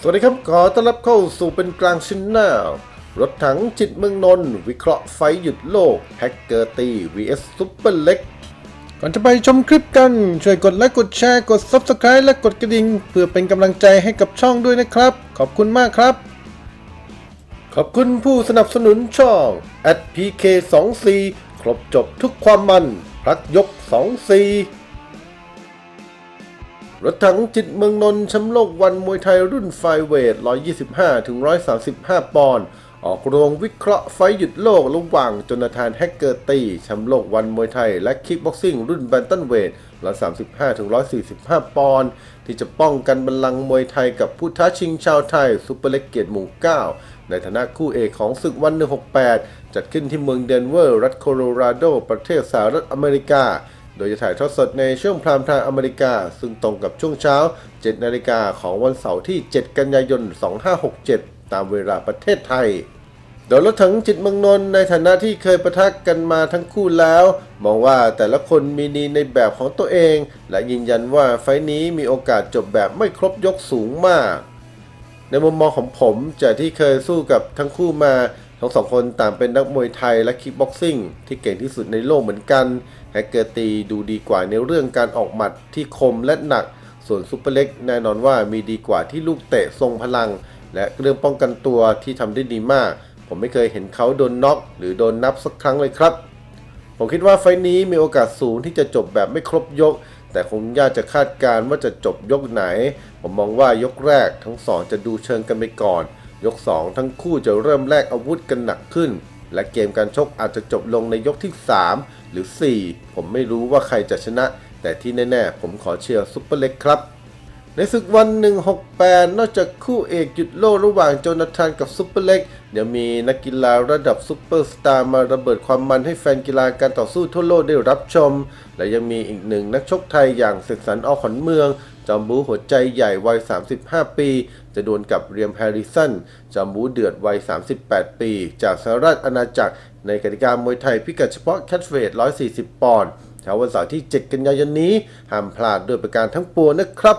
สวัสดีครับ ขอต้อนรับเข้าสู่เป็นกลางชินแนลรถถังจิตเมืองนนท์วิเคราะห์ไฟหยุดโลก แฮกเกอร์ตี vs ซุปเปอร์เล็ก ก่อนจะไปชมคลิปกัน ช่วยกดไลค์กดแชร์กด Subscribe และกดกระดิ่ง เพื่อเป็นกำลังใจให้กับช่องด้วยนะครับ ขอบคุณมากครับ ขอบคุณผู้สนับสนุนช่อง @pk24 ครบจบทุกความมันพักยก24 รถถังจิตเมืองนนท์แชมป์โลกวันมวยไทยรุ่นไฟเวท 125 ถึง 135 ปอนด์ ออกโรงวิเคราะห์ไฟหยุดโลกระหว่างจนาธานแฮกเกอร์ตีแชมป์โลกวันมวยไทย และคิกบ็อกซิ่งรุ่นแบนตันเวท 135 ถึง 145 ปอนด์ ที่จะป้องกันบัลลังก์มวยไทยกับผู้ท้าชิงชาวไทยซูเปอร์เล็กเกียรติหมู่ 9 ในฐานะคู่เอกของศึกวัน 168 จัดขึ้นที่เมืองเดนเวอร์ รัฐโคโลราโด ประเทศสหรัฐอเมริกา โดยจะถ่ายทอดสดในช่วงพรามไทม์อเมริกา ซึ่งตรงกับช่วงเช้า 7 นาฬิกาของวันเสาร์ที่ 7 กันยายน 2567 ตามเวลาประเทศไทย โดยรถถังจิตเมืองนนท์ในฐานะที่เคยประทะกกันมาทั้งคู่แล้ว มองว่าแต่ละคนมีดีในแบบของตัวเอง และยืนยันว่าไฟนี้มีโอกาสจบแบบไม่ครบยกสูงมาก ในมุมมองของผมจากที่เคยสู้กับทั้งคู่มา ทั้งสองคนต่างเป็นนักมวยไทยและคิกบ็อกซิ่งที่เก่งที่สุดในโลกเหมือนกันแฮกเกอร์ตีดูดีกว่าในเรื่องการออกหมัดที่คมและหนัก ส่วนซุปเปอร์เล็กแน่นอนว่ามีดีกว่าที่ลูกเตะทรงพลัง และเรื่องป้องกันตัวที่ทำได้ดีมาก ผมไม่เคยเห็นเขาโดนน็อกหรือโดนนับสักครั้งเลยครับ ผมคิดว่าไฟท์นี้มีโอกาสสูงที่จะจบแบบไม่ครบยก แต่คงยากจะคาดการณ์ว่าจะจบยกไหน ผมมองว่ายกแรกทั้งสองจะดูเชิงกันไปก่อน ยก 2 ทั้งคู่จะเริ่มแลกอาวุธกันหนักขึ้น และเกมการชกอาจจะจบลงในยกที่ 3 หรือ 4 ผมไม่รู้ว่าใครจะชนะ แต่ที่แน่ๆ ผมขอเชียร์ซุปเปอร์เล็กครับในศึกวัน 168 นอกจากคู่เอกหยุดโลกระหว่างโจนาธานกับซุปเปอร์เล็ก เดี๋ยวมีนักกีฬาระดับซุปเปอร์สตาร์มาระเบิดความมันให้แฟนกีฬาการต่อสู้ทั่วโลกได้รับชม และยังมีอีกหนึ่งนักชกไทยอย่างเสกสรรอขอนเมือง จอมบูหัวใจใหญ่วัย 35 ปี จะดวลกับเรียมแฮร์ริสัน จอมบูเดือดวัย 38 ปี จากสหรัฐอาณาจักร ในกติกามวยไทยพิกัดเฉพาะแคทเวท140 ปอนด์เช้าวันเสาร์ที่ 7 กันยายนนี้ห้ามพลาดด้วยประการทั้งปวงนะครับ